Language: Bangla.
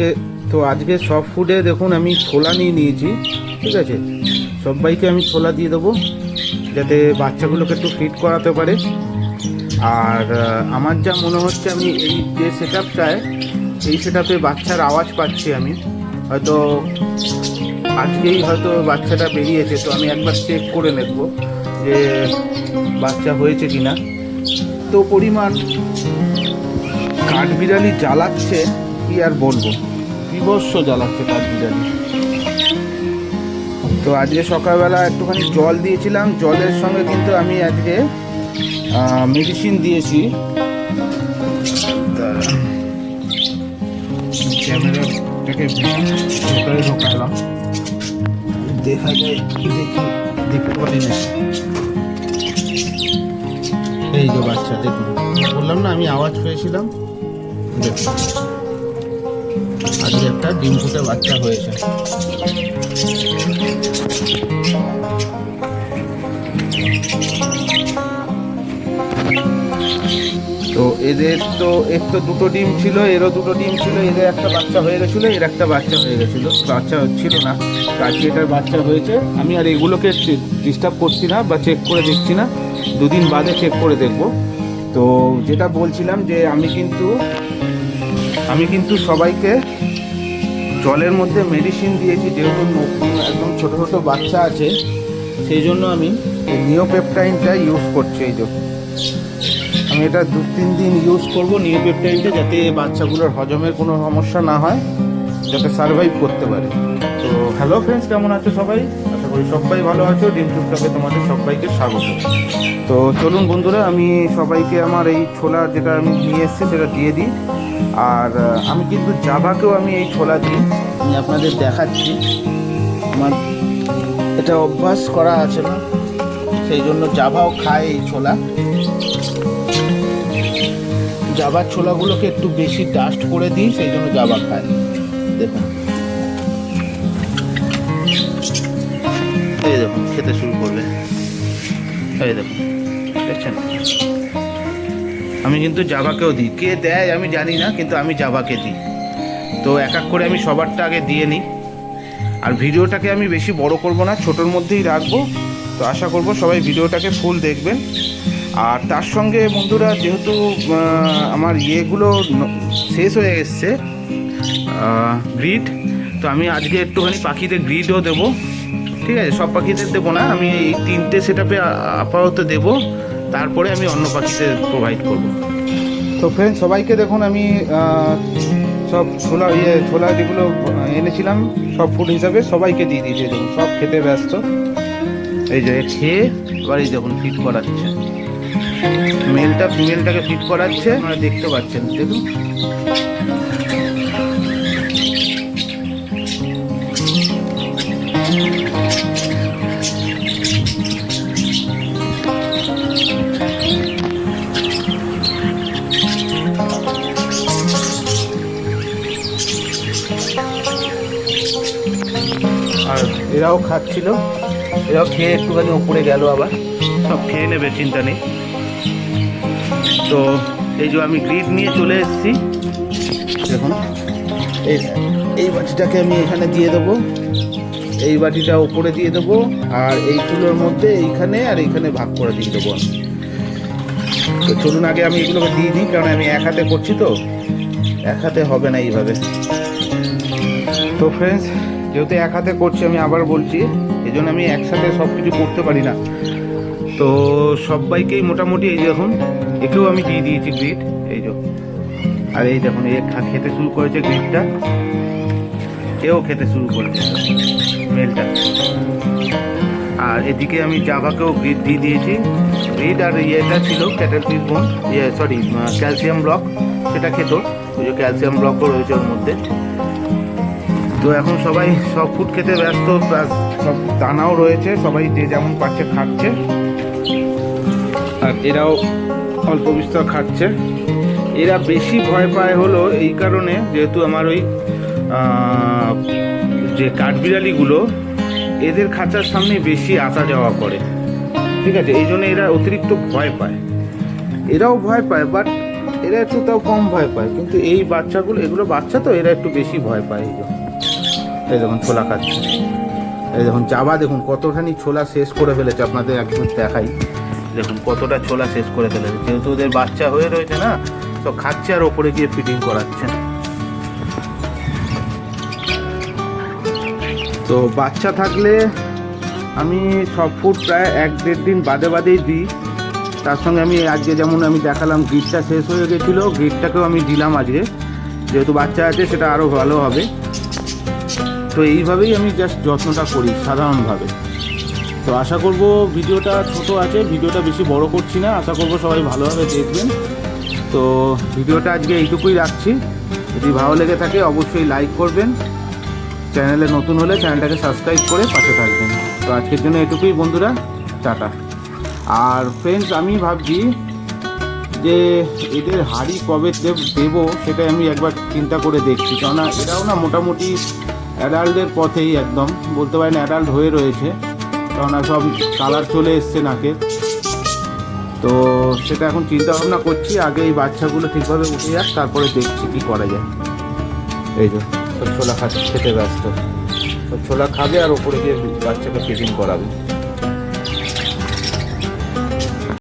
আজকে, তো আজকে সব ফুডে দেখুন আমি ছোলা নিয়ে নিয়েছি, ঠিক আছে? সবাইকে আমি ছোলা দিয়ে দেবো, যাতে বাচ্চাগুলোকে একটু ফিট করাতে পারে। আর আমার যা মনে হচ্ছে আমি এই যে সেট আপটায় এই সেট আপে বাচ্চার আওয়াজ পাচ্ছি আমি। হয়তো আজকেই হয়তো বাচ্চাটা বেরিয়েছে, তো আমি একবার চেক করে নেব যে বাচ্চা হয়েছে কি না তো পরিমাণ কাঠবিড়ালি জ্বালাচ্ছে, কি আর বলব? বিভৎস জ্বালাচ্ছে কাঠবিড়ালি তো আজকে সকালবেলা একটুখানি জল দিয়েছিলাম, জলের সঙ্গে কিন্তু আমি আজকে মেডিসিন দিয়েছি। দেখা যায়, দেখি, দেখতে পারি না। এই যে বাচ্চা, দেখুন। বললাম না, আমি আওয়াজ পেয়েছিলাম। দেখুন। ডিম ফুটে বাচ্চা হয়েছে। তো এদের তো, এর তো দুটো ডিম ছিল, এরও দুটো ডিম ছিল, এদের একটা বাচ্চা হয়ে গেছিল, এর একটা বাচ্চা হয়ে গেছিল। বাচ্চা ছিল না। আজকে এটার বাচ্চা হয়েছে। আমি আর এগুলোকে ডিস্টার্ব করছি না বা চেক করে দেখছি না। দুদিন বাদে চেক করে দেখব। তো যেটা বলছিলাম যে আমি কিন্তু আমি কিন্তু সবাইকে জলের মধ্যে মেডিসিন দিয়েছি, যেহেতু একদম ছোটো ছোটো বাচ্চা আছে, সেই জন্য আমি নিওপেপটাইনটা ইউজ করছি এই যে। আমি এটা দু তিন দিন ইউজ করব নিওপেপটাইনটা যাতে বাচ্চাগুলোর হজমের কোনো সমস্যা না হয়, যাতে সার্ভাইভ করতে পারে। তো হ্যালো ফ্রেন্ডস কেমন আছো সবাই? আশা করি সবাই ভালো আছো। ডিম চুপটাকে তোমাদের সবাইকে স্বাগত। তো চলুন বন্ধুরা, আমি সবাইকে আমার এই ছোলা যেটা আমি নিয়ে এসেছি, সেটা দিয়ে দিই। আর আমি কিন্তু জাভাকেও আমি এই ছোলা দিই আমি আপনাদের দেখাচ্ছি। আমার এটা অভ্যাস করা আছে না, সেই জন্য জাভাও খায় এই ছোলা। জাবার ছোলাগুলোকে একটু বেশি ডাস্ট করে দিই, সেই জন্য জাবা খায়। দেখুন। এই দেখুন, খেতে শুরু করবে। এই দেখুন, দেখছেন? আমি কিন্তু জাভাকেও দিই। কে দেয় আমি জানি না, কিন্তু আমি জাভাকে দিই। তো এক এক করে আমি সবারটা আগে দিয়ে নিই। আর ভিডিওটাকে আমি বেশি বড় করব না, ছোটোর মধ্যেই রাখব। তো আশা করব সবাই ভিডিওটাকে ফুল দেখবেন। আর তার সঙ্গে বন্ধুরা, যেহেতু আমার ইয়েগুলো শেষ হয়ে এসছে গ্রিড তো আমি আজকে একটুখানি পাখিদের গ্রিডও দেবো। ঠিক আছে, সব পাখিদের দেবো না, আমি এই তিনটে সেট আপে আপাতত দেবো। তারপরে আমি অন্য পাখিদের প্রোভাইড করব। তো ফ্রেন্ড সবাইকে দেখুন, আমি সব ছোলা ইয়ে ছোলা যেগুলো এনেছিলাম, সব ফুড হিসাবে সবাইকে দিয়ে দিয়েছি, দেখুন, সব খেতে ব্যস্ত। এই যে খেয়ে, এবার এই দেখুন ফিট করাচ্ছে। মেলটা ফিমেলটাকে ফিট করাচ্ছে, আপনারা দেখতে পাচ্ছেন, দেখুন। এরাও খাচ্ছিল এরাও খেয়ে একটুখানি ওপরে গেল আবার। সব খেয়ে নেবে চিন্তা নেই। তো এই যে আমি গ্রিড নিয়ে চলে এসেছি দেখুন। এই এই বাটিটাকে আমি এখানে দিয়ে দেবো এই বাটিটা ওপরে দিয়ে দেবো আর এইগুলোর মধ্যে এইখানে আর এইখানে ভাগ করে দিয়ে দেবো তো চলুন আগে আমি এগুলোকে দিয়ে দিই কারণ আমি এক হাতে করছি তো। এক হাতে হবে না এইভাবে। তো ফ্রেন্ডস যেহেতু এক হাতে করছি, আমি আবার বলছি এই জন্য আমি একসাথে সব কিছু করতে পারি না। তো সবাইকেই মোটামুটি এই দেখুন, একেও আমি দিয়ে দিয়েছি গ্রিড এই যে। আর এই দেখুন, এ খেতে শুরু করেছে গ্রিডটা এও খেতে শুরু করেছে, মেলটা। আর এদিকে আমি জাভাকেও গ্রিড দিয়ে দিয়েছি। গ্রিড আর ইয়েটা ছিল ক্যাটেল ফিড বোন ইয়ে সরি ক্যালসিয়াম ব্লক সেটা খেত। ওই যে ক্যালসিয়াম ব্লকও রয়েছে ওর মধ্যে। তো এখন সবাই সব ফুড খেতে ব্যস্ত, প্লাস সব দানাও রয়েছে, সবাই যে যেমন পাচ্ছে খাচ্ছে। আর এরাও অল্প বিস্তর খাচ্ছে। এরা বেশি ভয় পায় হলো এই কারণে, যেহেতু আমার ওই যে কাঠবিড়ালিগুলো, এদের খাঁচার সামনে বেশি আসা যাওয়া করে। ঠিক আছে, এই জন্য এরা অতিরিক্ত ভয় পায়। এরাও ভয় পায় বাট এরা একটু তাও কম ভয় পায়। কিন্তু এই বাচ্চাগুলো, এগুলো বাচ্চা তো, এরা একটু বেশি ভয় পায় এই যে এই দেখুন ছোলা খাচ্ছে। এই দেখুন জাবা দেখুন, কতখানি ছোলা শেষ করে ফেলেছে আপনাদের একদম দেখাই। দেখুন কতটা ছোলা শেষ করে ফেলেছে। যেহেতু ওদের বাচ্চা হয়ে রয়েছে না, তো খাচ্ছে আর ওপরে গিয়ে ফিটিং করাচ্ছে। তো বাচ্চা থাকলে আমি সব ফুড প্রায় এক দেড় দিন বাদে বাদেই দিই। তার সঙ্গে আমি আজকে যেমন আমি দেখালাম গ্রিডটা শেষ হয়ে গেছিল। গ্রিডটাকেও আমি দিলাম আজকে। যেহেতু বাচ্চা আছে, সেটা আরও ভালো হবে। তো এইভাবেই আমি জাস্ট যত্নটা করি সাধারণভাবে। তো আশা করব ভিডিওটা ছোট আছে, ভিডিওটা বেশি বড় করছি না, আশা করব সবাই ভালোভাবে দেখবেন। তো ভিডিওটা আজকে এইটুকুই রাখছি। যদি ভালো লেগে থাকে অবশ্যই লাইক করবেন। চ্যানেলে নতুন হলে চ্যানেলটাকে সাবস্ক্রাইব করে পাশে থাকবেন। তো আজকের জন্য এটুকুই বন্ধুরা, টাটা। আর ফ্রেন্ডস আমি ভাবছি যে এদের হাড়ি কবে দেব- দেবো সেটাই আমি একবার চিন্তা করে দেখছি। কেননা এরাও না মোটামুটি অ্যাডাল্টের পথেই একদম, বলতে পারেন অ্যাডাল্ট হয়ে রয়েছে, কারণ সব কালার চলে এসছে নাকে তো সেটা এখন চিন্তা ভাবনা করছি, আগে এই বাচ্চাগুলো ঠিকভাবে উঠে যাক, তারপরে দেখছি কি করা যায়। এই যে ছোলা খাচ্ছে, খেতে ব্যস্ত। ছোলা খাবে আর ওপরে গিয়ে বাচ্চাকে ফিটিং করাবে।